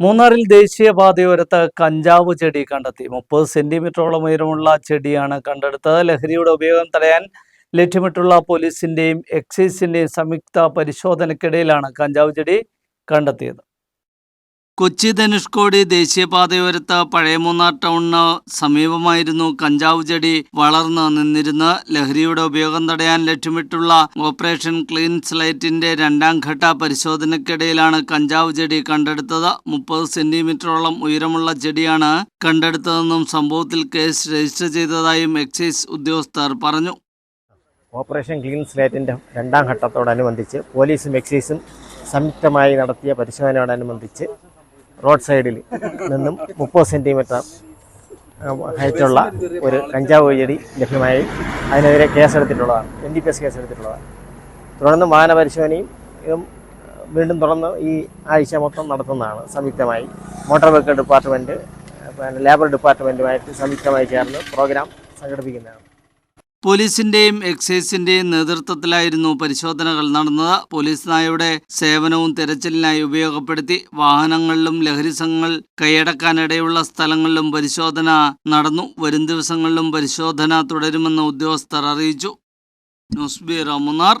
മൂന്നാറിൽ ദേശീയപാതയോരത്ത് കഞ്ചാവ് ചെടി കണ്ടെത്തി. മുപ്പത് സെന്റിമീറ്ററോളം ഉയരമുള്ള ചെടിയാണ് കണ്ടെടുത്തത്. ലഹരിയുടെ ഉപയോഗം തടയാൻ ലക്ഷ്യമിട്ടുള്ള പോലീസിന്റെയും എക്സൈസിന്റെയും സംയുക്ത പരിശോധനയ്ക്കിടയിലാണ് കഞ്ചാവ് ചെടി കണ്ടെത്തിയത്. കൊച്ചി ധനുഷ്കോടി ദേശീയപാതയോരത്ത് പഴയ മൂന്നാർ ടൗണിന് സമീപമായിരുന്നു കഞ്ചാവ് ചെടി വളർന്നു നിന്നിരുന്ന് ലഹരിയുടെ ഉപയോഗം തടയാൻ ലക്ഷ്യമിട്ടുള്ള ഓപ്പറേഷൻ ക്ലീൻ സ്ലൈറ്റിന്റെ രണ്ടാം ഘട്ട പരിശോധനയ്ക്കിടയിലാണ് കഞ്ചാവ് ചെടി കണ്ടെടുത്തത്. മുപ്പത് സെന്റിമീറ്ററോളം ഉയരമുള്ള ചെടിയാണ് കണ്ടെടുത്തതെന്നും സംഭവത്തിൽ കേസ് രജിസ്റ്റർ ചെയ്തതായും എക്സൈസ് ഉദ്യോഗസ്ഥർ പറഞ്ഞു. ഓപ്പറേഷൻ ക്ലീൻ സ്ലേറ്റിന്റെ രണ്ടാം ഘട്ടത്തോടനുബന്ധിച്ച് പോലീസും എക്സൈസും സംയുക്തമായി നടത്തിയ പരിശോധനയോടനുബന്ധിച്ച് റോഡ് സൈഡിൽ നിന്നും മുപ്പത് സെന്റിമീറ്റർ ഹൈറ്റുള്ള ഒരു കഞ്ചാവ് ചെടി ലഭ്യമായി. അതിനെതിരെ കേസെടുത്തിട്ടുള്ളതാണ് എൻ ഡി പി എസ് കേസെടുത്തിട്ടുള്ളതാണ്. തുടർന്ന് വാഹന പരിശോധനയും ഇതും വീണ്ടും തുടർന്ന് ഈ ആഴ്ച മൊത്തം നടത്തുന്നതാണ് സംയുക്തമായി. മോട്ടോർ വെഹിക്കിൾ ഡിപ്പാർട്ട്മെന്റ് ലേബർ ഡിപ്പാർട്ട്മെന്റുമായിട്ട് സംയുക്തമായി ചേർന്ന് പ്രോഗ്രാം സംഘടിപ്പിക്കുന്നതാണ്. പോലീസിന്റെയും എക്സൈസിന്റെയും നേതൃത്വത്തിലായിരുന്നു പരിശോധനകൾ നടന്നത്. പോലീസ് നായയുടെ സേവനവും തെരച്ചിലിനായി ഉപയോഗപ്പെടുത്തി വാഹനങ്ങളിലും ലഹരി സംഘങ്ങൾ കൈയടക്കാനിടയുള്ള സ്ഥലങ്ങളിലും പരിശോധന നടന്നു. വരും ദിവസങ്ങളിലും പരിശോധന തുടരുമെന്ന് ഉദ്യോഗസ്ഥർ അറിയിച്ചു. News bureau Munnar.